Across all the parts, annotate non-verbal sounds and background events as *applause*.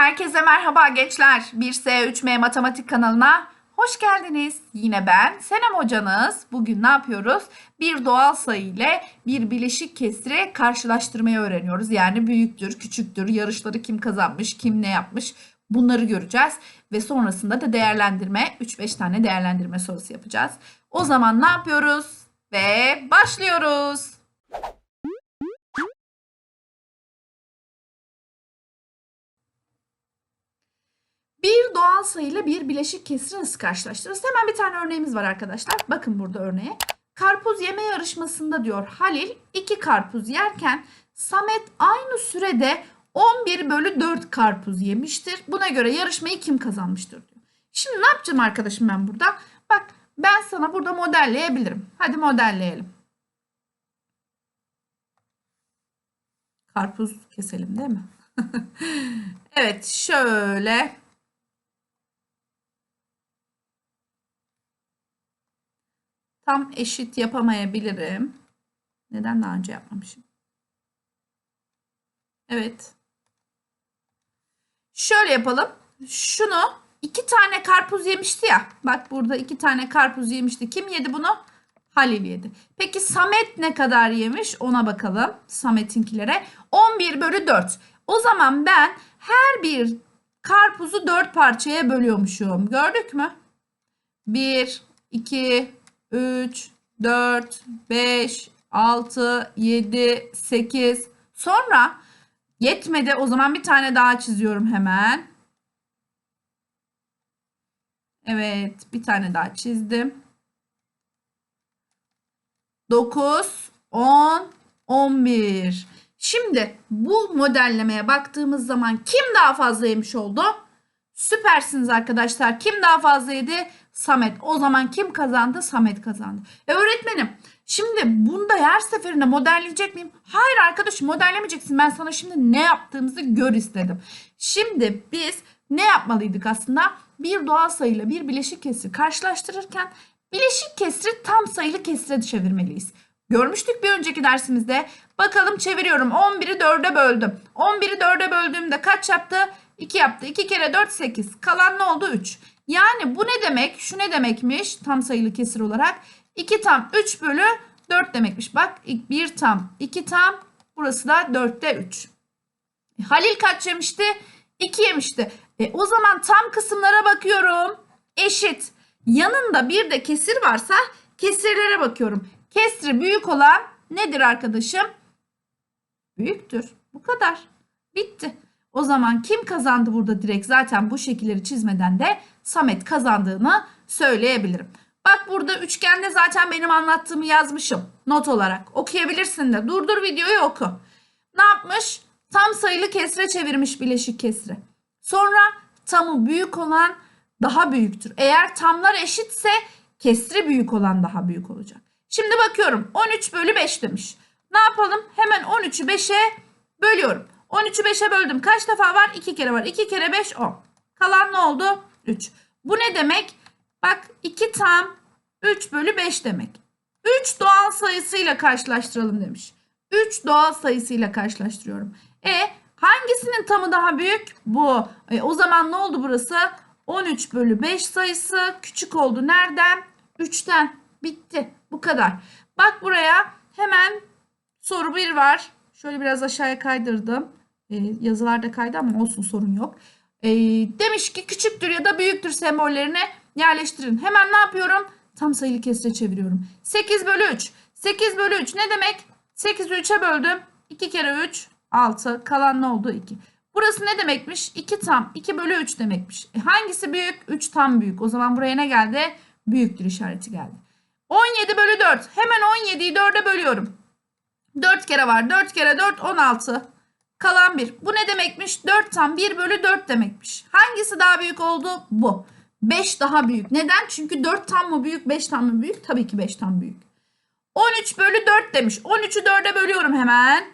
Herkese merhaba gençler. 1S3M Matematik kanalına hoş geldiniz. Yine ben Senem hocanız. Bugün ne yapıyoruz? Bir doğal sayı ile bir bileşik kesri karşılaştırmayı öğreniyoruz. Yani büyüktür, küçüktür, yarışları kim kazanmış, kim ne yapmış bunları göreceğiz. Ve sonrasında da değerlendirme, 3-5 tane değerlendirme sorusu yapacağız. O zaman ne yapıyoruz? Ve başlıyoruz. Bir doğal sayıyla bir bileşik kesri nasıl karşılaştırırız? Hemen bir tane örneğimiz var arkadaşlar. Bakın burada örneğe. Karpuz yeme yarışmasında diyor Halil iki karpuz yerken Samet aynı sürede 11 bölü 4 karpuz yemiştir. Buna göre yarışmayı kim kazanmıştır diyor. Şimdi ne yapacağım arkadaşım ben burada? Bak ben sana burada modelleyebilirim. Hadi modelleyelim. Karpuz keselim değil mi? *laughs* evet şöyle tam eşit yapamayabilirim. Neden daha önce yapmamışım? Evet. Şöyle yapalım. Şunu iki tane karpuz yemişti ya. Bak burada iki tane karpuz yemişti. Kim yedi bunu? Halil yedi. Peki Samet ne kadar yemiş? Ona bakalım. Samet'inkilere. 11 bölü 4. O zaman ben her bir karpuzu 4 parçaya bölüyormuşum. Gördük mü? 1, 2, 3, 4, 5, 6, 7, 8. Sonra yetmedi. O zaman bir tane daha çiziyorum hemen. Evet, bir tane daha çizdim. 9, 10, 11. Şimdi bu modellemeye baktığımız zaman kim daha fazla yemiş oldu? Süpersiniz arkadaşlar. Kim daha fazla yedi? Samet. O zaman kim kazandı? Samet kazandı. E öğretmenim şimdi bunda her seferinde modelleyecek miyim? Hayır arkadaşım modellemeyeceksin. Ben sana şimdi ne yaptığımızı gör istedim. Şimdi biz ne yapmalıydık aslında? Bir doğal sayıyla bir bileşik kesri karşılaştırırken bileşik kesri tam sayılı kesire çevirmeliyiz. Görmüştük bir önceki dersimizde. Bakalım çeviriyorum. 11'i 4'e böldüm. 11'i 4'e böldüğümde kaç yaptı? 2 yaptı. 2 kere 4 8. Kalan ne oldu? 3. Yani bu ne demek? Şu ne demekmiş? Tam sayılı kesir olarak. 2 tam 3 bölü 4 demekmiş. Bak 1 tam 2 tam. Burası da 4'te 3. E, Halil kaç yemişti? 2 yemişti. E, o zaman tam kısımlara bakıyorum. Eşit. Yanında bir de kesir varsa kesirlere bakıyorum. Kesri büyük olan nedir arkadaşım? Büyüktür. Bu kadar. Bitti. O zaman kim kazandı burada direkt zaten bu şekilleri çizmeden de Samet kazandığını söyleyebilirim. Bak burada üçgende zaten benim anlattığımı yazmışım not olarak. Okuyabilirsin de. Durdur videoyu oku. Ne yapmış? Tam sayılı kesre çevirmiş bileşik kesri. Sonra tamı büyük olan daha büyüktür. Eğer tamlar eşitse kesri büyük olan daha büyük olacak. Şimdi bakıyorum 13 bölü 5 demiş. Ne yapalım? Hemen 13'ü 5'e bölüyorum. 13'ü 5'e böldüm. Kaç defa var? 2 kere var. 2 kere 5 10. Kalan ne oldu? 3. Bu ne demek? Bak 2 tam 3 bölü 5 demek. 3 doğal sayısıyla karşılaştıralım demiş. 3 doğal sayısıyla karşılaştırıyorum. E hangisinin tamı daha büyük? Bu. E, o zaman ne oldu burası? 13 bölü 5 sayısı küçük oldu. Nereden? 3'ten. Bitti. Bu kadar. Bak buraya hemen soru 1 var. Şöyle biraz aşağıya kaydırdım. E, yazılarda kaydı ama olsun sorun yok. E, demiş ki küçüktür ya da büyüktür sembollerini yerleştirin. Hemen ne yapıyorum? Tam sayılı kesre çeviriyorum. 8 bölü 3. 8 bölü 3 ne demek? 8'i 3'e böldüm. 2 kere 3 6. Kalan ne oldu? 2. Burası ne demekmiş? 2 tam 2 bölü 3 demekmiş. E, hangisi büyük? 3 tam büyük. O zaman buraya ne geldi? Büyüktür işareti geldi. 17 bölü 4. Hemen 17'yi 4'e bölüyorum. 4 kere var. 4 kere 4 16. Kalan 1. Bu ne demekmiş? 4 tam 1 bölü 4 demekmiş. Hangisi daha büyük oldu? Bu. 5 daha büyük. Neden? Çünkü 4 tam mı büyük 5 tam mı büyük? Tabii ki 5 tam büyük. 13 bölü 4 demiş. 13'ü 4'e bölüyorum hemen.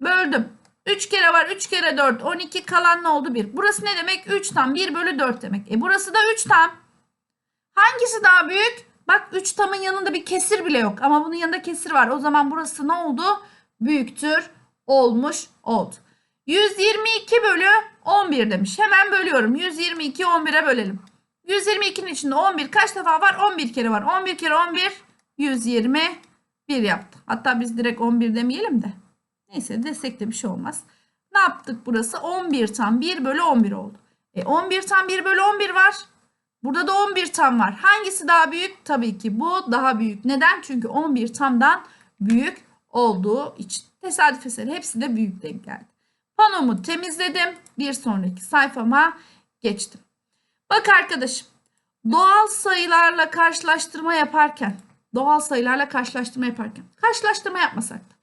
Böldüm. 3 kere var 3 kere 4 12 kalan ne oldu 1. Burası ne demek? 3 tam 1 bölü 4 demek. E burası da 3 tam. Hangisi daha büyük? Bak 3 tamın yanında bir kesir bile yok. Ama bunun yanında kesir var. O zaman burası ne oldu? Büyüktür olmuş oldu. 122 bölü 11. 11 demiş. Hemen bölüyorum. 122'yi 11'e bölelim. 122'nin içinde 11 kaç defa var? 11 kere var. 11 kere 11 121 yaptı. Hatta biz direkt 11 demeyelim de. Neyse desek de bir şey olmaz. Ne yaptık burası? 11 tam 1 bölü 11 oldu. E 11 tam 1 bölü 11 var. Burada da 11 tam var. Hangisi daha büyük? Tabii ki bu daha büyük. Neden? Çünkü 11 tamdan büyük olduğu için. Tesadüf eseri hepsi de büyük denk geldi. Panomu temizledim. Bir sonraki sayfama geçtim. Bak arkadaşım. Doğal sayılarla karşılaştırma yaparken, doğal sayılarla karşılaştırma yaparken, karşılaştırma yapmasak da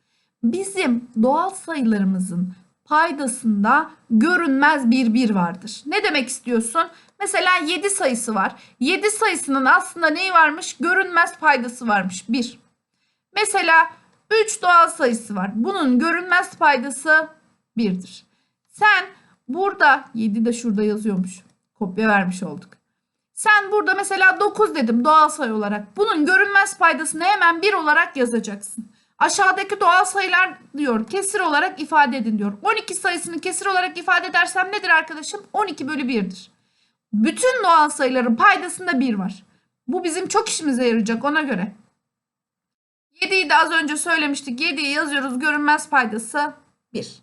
bizim doğal sayılarımızın paydasında görünmez bir bir vardır. Ne demek istiyorsun? Mesela 7 sayısı var. 7 sayısının aslında neyi varmış? Görünmez paydası varmış. 1. Mesela 3 doğal sayısı var. Bunun görünmez paydası 1'dir. Sen burada 7 de şurada yazıyormuş. Kopya vermiş olduk. Sen burada mesela 9 dedim doğal sayı olarak. Bunun görünmez paydasını hemen 1 olarak yazacaksın. Aşağıdaki doğal sayılar diyor kesir olarak ifade edin diyor. 12 sayısını kesir olarak ifade edersem nedir arkadaşım? 12 bölü 1'dir. Bütün doğal sayıların paydasında 1 var. Bu bizim çok işimize yarayacak ona göre. 7'yi de az önce söylemiştik. 7'yi yazıyoruz. Görünmez paydası 1.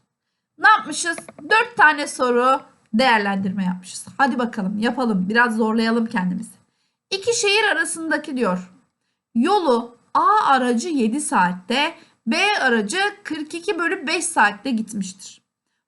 Ne yapmışız? 4 tane soru değerlendirme yapmışız. Hadi bakalım yapalım. Biraz zorlayalım kendimizi. İki şehir arasındaki diyor. Yolu A aracı 7 saatte, B aracı 42 bölü 5 saatte gitmiştir.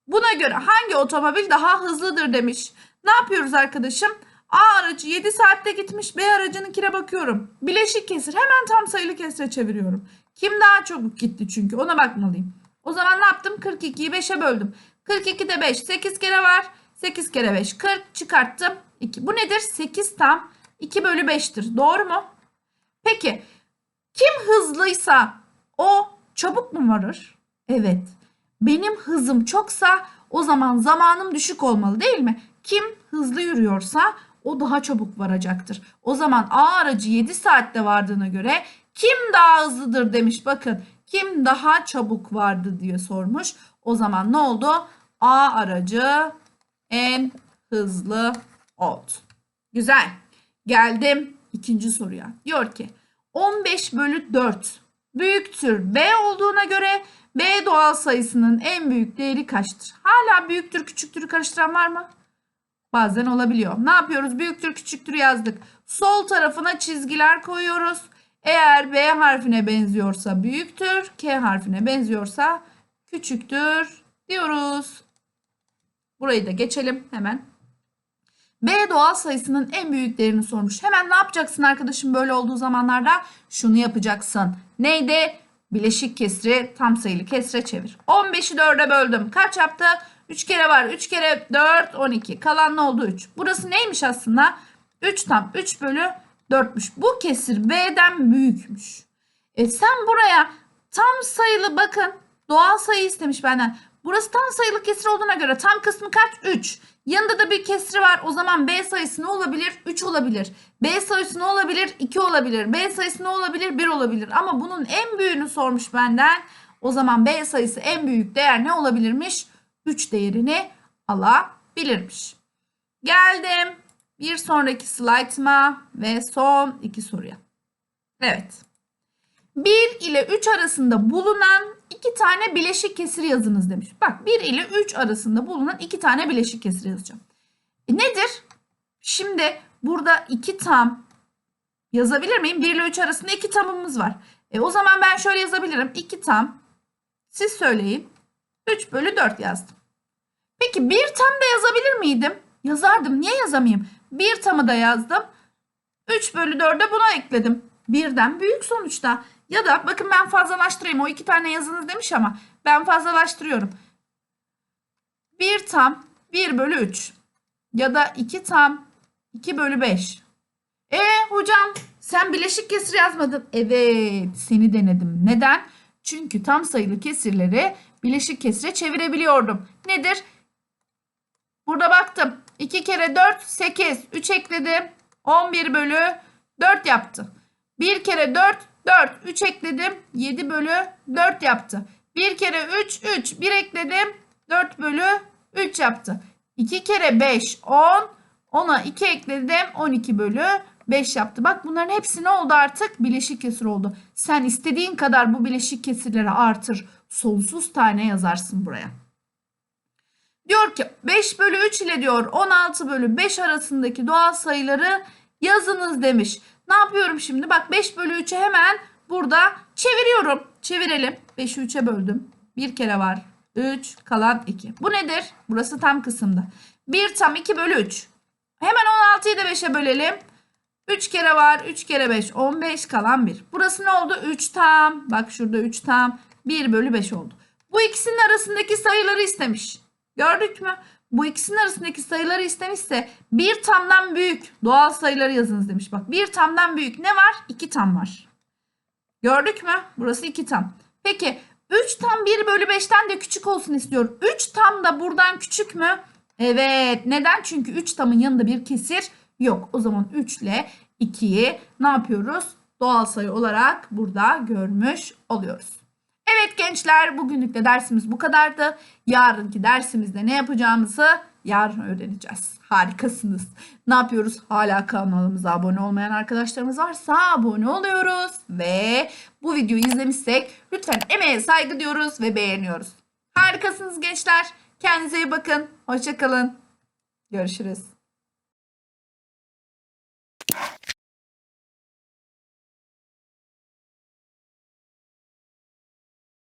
Buna göre hangi otomobil daha hızlıdır demiş. Ne yapıyoruz arkadaşım? A aracı 7 saatte gitmiş. B aracınınkine bakıyorum. Bileşik kesir. Hemen tam sayılı kesire çeviriyorum. Kim daha çabuk gitti çünkü ona bakmalıyım. O zaman ne yaptım? 42'yi 5'e böldüm. 42'de 5 8 kere var. 8 kere 5 40 çıkarttım. 2. Bu nedir? 8 tam 2 bölü 5'tir. Doğru mu? Peki kim hızlıysa o çabuk mu varır? Evet. Benim hızım çoksa o zaman zamanım düşük olmalı değil mi? Kim hızlı yürüyorsa o daha çabuk varacaktır. O zaman A aracı 7 saatte vardığına göre kim daha hızlıdır demiş. Bakın kim daha çabuk vardı diye sormuş. O zaman ne oldu? A aracı en hızlı oldu. Güzel. Geldim ikinci soruya. Diyor ki 15 bölü 4 büyüktür B olduğuna göre B doğal sayısının en büyük değeri kaçtır? Hala büyüktür küçüktürü karıştıran var mı? Bazen olabiliyor. Ne yapıyoruz? Büyüktür küçüktür yazdık. Sol tarafına çizgiler koyuyoruz. Eğer B harfine benziyorsa büyüktür, K harfine benziyorsa küçüktür diyoruz. Burayı da geçelim hemen. B doğal sayısının en büyük değerini sormuş. Hemen ne yapacaksın arkadaşım böyle olduğu zamanlarda? Şunu yapacaksın. Neydi? Bileşik kesri tam sayılı kesre çevir. 15'i 4'e böldüm. Kaç yaptı? 3 kere var. 3 kere 4 12. Kalan ne oldu? 3. Burası neymiş aslında? 3 tam 3 bölü 4'müş. Bu kesir B'den büyükmüş. E sen buraya tam sayılı bakın doğal sayı istemiş benden. Burası tam sayılı kesir olduğuna göre tam kısmı kaç? 3. Yanında da bir kesri var. O zaman B sayısı ne olabilir? 3 olabilir. B sayısı ne olabilir? 2 olabilir. B sayısı ne olabilir? 1 olabilir. Ama bunun en büyüğünü sormuş benden. O zaman B sayısı en büyük değer ne olabilirmiş? 3 değerini alabilirmiş. Geldim bir sonraki slaytıma ve son iki soruya. Evet. 1 ile 3 arasında bulunan iki tane bileşik kesir yazınız demiş. Bak 1 ile 3 arasında bulunan iki tane bileşik kesir yazacağım. E nedir? Şimdi burada iki tam yazabilir miyim? 1 ile 3 arasında iki tamımız var. E o zaman ben şöyle yazabilirim. 2 tam. Siz söyleyin. 3 bölü 4 yazdım. Peki bir tam da yazabilir miydim? Yazardım. Niye yazamayayım? Bir tamı da yazdım. 3 bölü 4'e buna ekledim. Birden büyük sonuçta. Ya da bakın ben fazlalaştırayım. O iki tane yazınız demiş ama ben fazlalaştırıyorum. 1 tam 1 bölü 3. Ya da 2 tam 2 bölü 5. E hocam sen bileşik kesir yazmadın. Evet seni denedim. Neden? Çünkü tam sayılı kesirleri bileşik kesire çevirebiliyordum. Nedir? Burada baktım. 2 kere 4 8. 3 ekledim. 11 bölü 4 yaptı. 1 kere 4 4. 3 ekledim. 7 bölü 4 yaptı. 1 kere 3 3. 1 ekledim. 4 bölü 3 yaptı. 2 kere 5 10. 10'a 2 ekledim 12 bölü 5 yaptı. Bak bunların hepsi ne oldu artık? Bileşik kesir oldu. Sen istediğin kadar bu bileşik kesirleri artır. Sonsuz tane yazarsın buraya. Diyor ki 5 bölü 3 ile diyor 16 bölü 5 arasındaki doğal sayıları yazınız demiş. Ne yapıyorum şimdi? Bak 5 bölü 3'ü hemen burada çeviriyorum. Çevirelim. 5'i 3'e böldüm. Bir kere var. 3 kalan 2. Bu nedir? Burası tam kısımda. 1 tam 2 bölü 3. Hemen 16'yı da 5'e bölelim. 3 kere var. 3 kere 5. 15 kalan 1. Burası ne oldu? 3 tam. Bak şurada 3 tam. 1 bölü 5 oldu. Bu ikisinin arasındaki sayıları istemiş. Gördük mü? Bu ikisinin arasındaki sayıları istemişse bir tamdan büyük doğal sayıları yazınız demiş. Bak bir tamdan büyük ne var? 2 tam var. Gördük mü? Burası 2 tam. Peki 3 tam 1 bölü 5'ten de küçük olsun istiyorum. 3 tam da buradan küçük mü? Evet. Neden? Çünkü 3 tamın yanında bir kesir yok. O zaman 3 ile 2'yi ne yapıyoruz? Doğal sayı olarak burada görmüş oluyoruz. Evet gençler bugünlük de dersimiz bu kadardı. Yarınki dersimizde ne yapacağımızı yarın öğreneceğiz. Harikasınız. Ne yapıyoruz? Hala kanalımıza abone olmayan arkadaşlarımız varsa abone oluyoruz. Ve bu videoyu izlemişsek lütfen emeğe saygı diyoruz ve beğeniyoruz. Harikasınız gençler. Kendinize iyi bakın. Hoşçakalın. Görüşürüz.